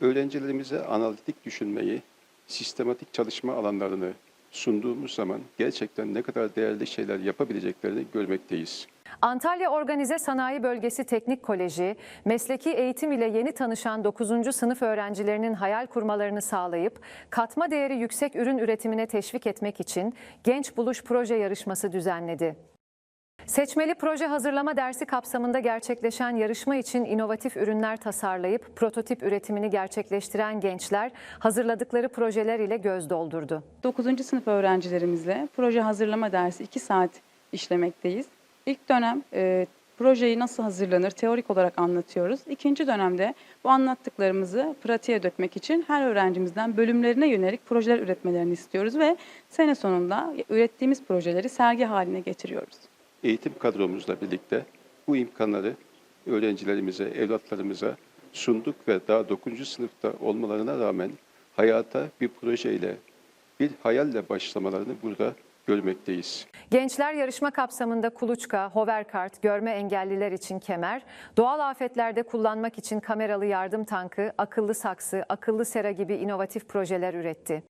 öğrencilerimize analitik düşünmeyi, sistematik çalışma alanlarını sunduğumuz zaman gerçekten ne kadar değerli şeyler yapabileceklerini görmekteyiz. Antalya Organize Sanayi Bölgesi Teknik Koleji, mesleki eğitim ile yeni tanışan 9. sınıf öğrencilerinin hayal kurmalarını sağlayıp katma değeri yüksek ürün üretimine teşvik etmek için Genç Buluş Proje Yarışması düzenledi. Seçmeli proje hazırlama dersi kapsamında gerçekleşen yarışma için inovatif ürünler tasarlayıp prototip üretimini gerçekleştiren gençler hazırladıkları projeler ile göz doldurdu. 9. sınıf öğrencilerimizle proje hazırlama dersi 2 saat işlemekteyiz. İlk dönem e, projeyi nasıl hazırlanır teorik olarak anlatıyoruz. İkinci dönemde bu anlattıklarımızı pratiğe dökmek için her öğrencimizden bölümlerine yönelik projeler üretmelerini istiyoruz ve sene sonunda ürettiğimiz projeleri sergi haline getiriyoruz. Eğitim kadromuzla birlikte bu imkanları öğrencilerimize, evlatlarımıza sunduk ve daha 9. sınıfta olmalarına rağmen hayata bir projeyle, bir hayalle başlamalarını burada görmekteyiz. Gençler yarışma kapsamında kuluçka, hoverkart, görme engelliler için kemer, doğal afetlerde kullanmak için kameralı yardım tankı, akıllı saksı, akıllı sera gibi inovatif projeler üretti.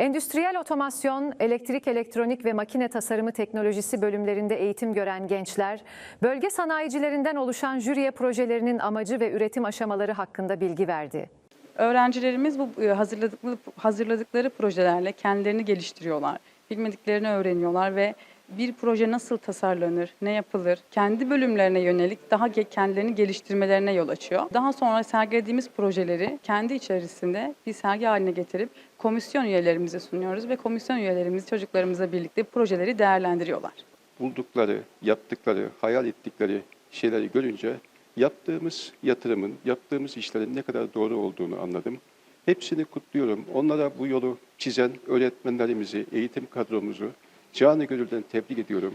Endüstriyel otomasyon, elektrik, elektronik ve makine tasarımı teknolojisi bölümlerinde eğitim gören gençler, bölge sanayicilerinden oluşan jüriye projelerinin amacı ve üretim aşamaları hakkında bilgi verdi. Öğrencilerimiz bu e, hazırladıkları, hazırladıkları projelerle kendilerini geliştiriyorlar. Bilmediklerini öğreniyorlar ve bir proje nasıl tasarlanır, ne yapılır, kendi bölümlerine yönelik daha kendilerini geliştirmelerine yol açıyor. Daha sonra sergilediğimiz projeleri kendi içerisinde bir sergi haline getirip komisyon üyelerimize sunuyoruz ve komisyon üyelerimiz çocuklarımızla birlikte projeleri değerlendiriyorlar. buldukları, yaptıkları, hayal ettikleri şeyleri görünce yaptığımız yatırımın, yaptığımız işlerin ne kadar doğru olduğunu anladım. Hepsini kutluyorum. Onlara bu yolu çizen öğretmenlerimizi, eğitim kadromuzu canı gönülden tebrik ediyorum.